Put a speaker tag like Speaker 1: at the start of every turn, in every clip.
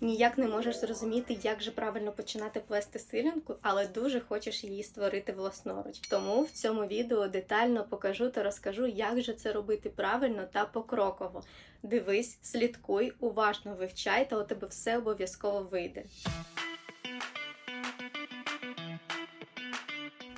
Speaker 1: Ніяк не можеш зрозуміти, як же правильно починати плести силянку, але дуже хочеш її створити власноруч. Тому в цьому відео детально покажу та розкажу, як же це робити правильно та покроково. Дивись, слідкуй, уважно вивчай, та у тебе все обов'язково вийде.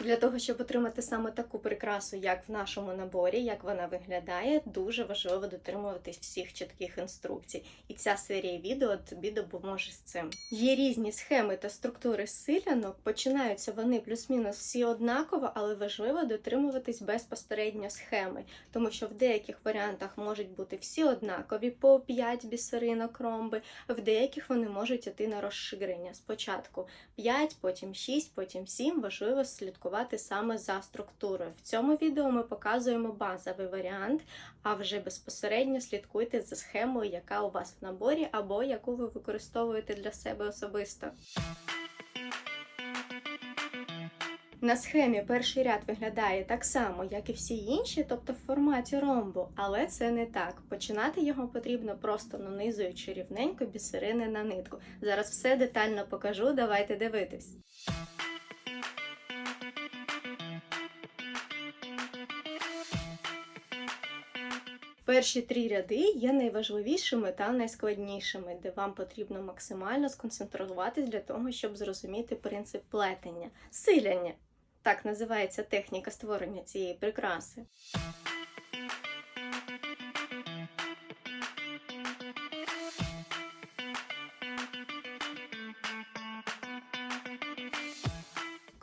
Speaker 1: Для того, щоб отримати саме таку прикрасу, як в нашому наборі, як вона виглядає, дуже важливо дотримуватись всіх чітких інструкцій. І ця серія відео тобі допоможе з цим. Є різні схеми та структури силянок. Починаються вони плюс-мінус всі однаково, але важливо дотримуватись безпосередньо схеми, тому що в деяких варіантах можуть бути всі однакові по 5 бісеринок ромби, в деяких вони можуть іти на розширення. Спочатку 5, потім 6, потім 7. Важливо слідкувати саме за структурою. В цьому відео ми показуємо базовий варіант, а вже безпосередньо слідкуйте за схемою, яка у вас в наборі, або яку ви використовуєте для себе особисто. На схемі перший ряд виглядає так само, як і всі інші, тобто в форматі ромбу, але це не так. Починати його потрібно просто нанизуючи рівненько бісерини на нитку. Зараз все детально покажу, давайте дивитись. Перші три ряди є найважливішими та найскладнішими, де вам потрібно максимально сконцентруватись для того, щоб зрозуміти принцип плетення. Силяння так називається техніка створення цієї прикраси.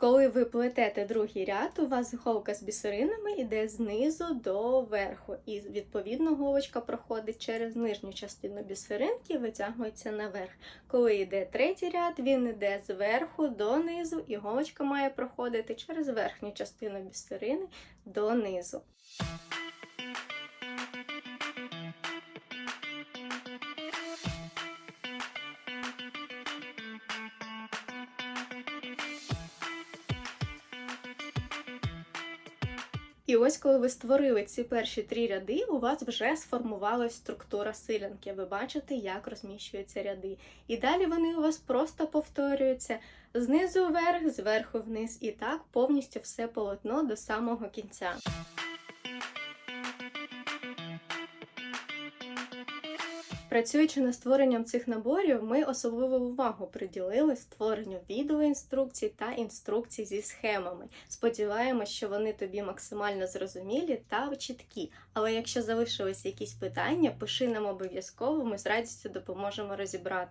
Speaker 1: Коли ви плетете другий ряд, у вас голка з бісеринами йде знизу до верху, і відповідно голочка проходить через нижню частину бісеринки і витягується наверх. Коли йде третій ряд, він йде зверху донизу, і голочка має проходити через верхню частину бісерини донизу. І ось, коли ви створили ці перші три ряди, у вас вже сформувалась структура силянки. Ви бачите, як розміщуються ряди. І далі вони у вас просто повторюються знизу вверх, зверху вниз, і так повністю все полотно до самого кінця. Працюючи над створенням цих наборів, ми особливу увагу приділили створенню відеоінструкцій та інструкцій зі схемами. Сподіваємось, що вони тобі максимально зрозумілі та чіткі. Але якщо залишились якісь питання, пиши нам обов'язково, ми з радістю допоможемо розібрати.